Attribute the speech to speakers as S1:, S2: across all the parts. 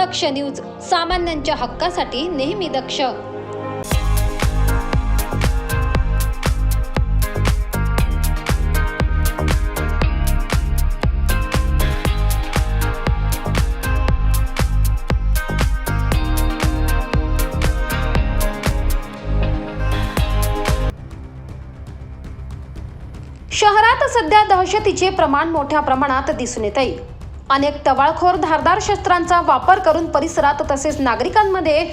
S1: दक्ष news सामान्यांच्या हक्कासाठी नेहमी दक्ष. शहरात सध्या दहशतीचे प्रमाण मोठ्या प्रमाणात दिसून येत आहे. अनेक टवाळखोर धारदार शस्त्रांचा वापर करून परिसरात तसेच नागरिकांमध्ये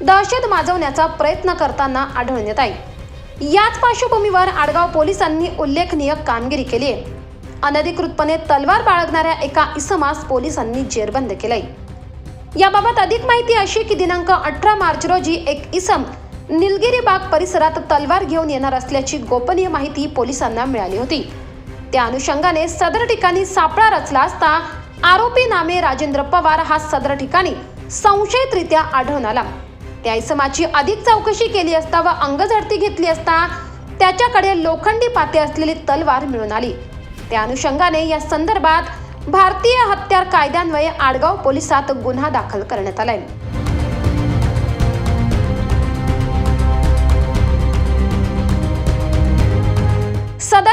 S1: दहशत माजवण्याचा प्रयत्न करताना आढळून येत आहे याच पार्श्वभूमीवर आडगाव पोलिसांनी उल्लेखनीय कामगिरी केली आहे. अनधिकृतपणे तलवार बाळगणाऱ्या एका इसमास पोलिसांनी जेरबंद केलंय. याबाबत अधिक माहिती अशी की दिनांक अठरा मार्च रोजी एक इसम निलगिरी बाग परिसरात तलवार घेऊन येणार असल्याची गोपनीय माहिती पोलिसांना मिळाली होती. त्या अनुषंगाने सदर ठिकाणी सापळा रचला असता आरोपी नामे राजेंद्र पवार हा सदर ठिकाणी संशयितरित्या आढळून आला. त्या इसमाची अधिक चौकशी केली असता व अंगझडती घेतली असता त्याच्याकडे लोखंडी पाते असलेली तलवार मिळून आली. त्या अनुषंगाने या संदर्भात भारतीय हत्यार कायद्यान्वये आडगाव पोलिसात गुन्हा दाखल करण्यात आलाय.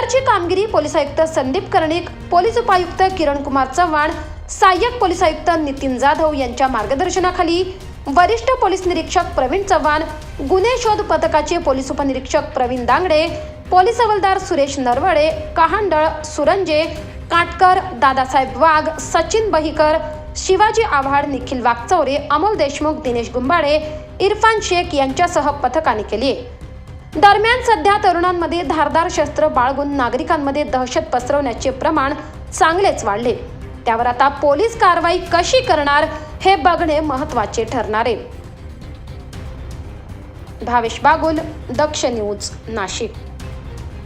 S1: प्रकारची कामगिरी पोलीस आयुक्त संदीप कर्णिक पोलीस उपायुक्त किरण कुमार चव्हाण सहाय्यक पोलीस आयुक्त नितीन जाधव यांच्या मार्गदर्शनाखाली वरिष्ठ पोलीस निरीक्षक प्रवीण चव्हाण गुन्हे शोध पथकाचे पोलीस उपनिरीक्षक प्रवीण दांगडे पोलीस हवालदार सुरेश नरवडे कहांडळ सुरंजे काटकर दादासाहेब वाघ सचिन बहिकर शिवाजी आव्हाड निखिल वागचौरे अमोल देशमुख दिनेश गुंबाडे इरफान शेख यांच्यासह पथकाने केली आहे. दरम्यान सध्या तरुणांमध्ये धारदार शस्त्र बाळगून नागरिकांमध्ये दहशत पसरवण्याचे प्रमाण चांगलेच वाढले. त्यावर आता पोलीस कारवाई कशी करणार हे बघणे महत्त्वाचे ठरणार आहे. भावेश बागुल दक्ष न्यूज नाशिक.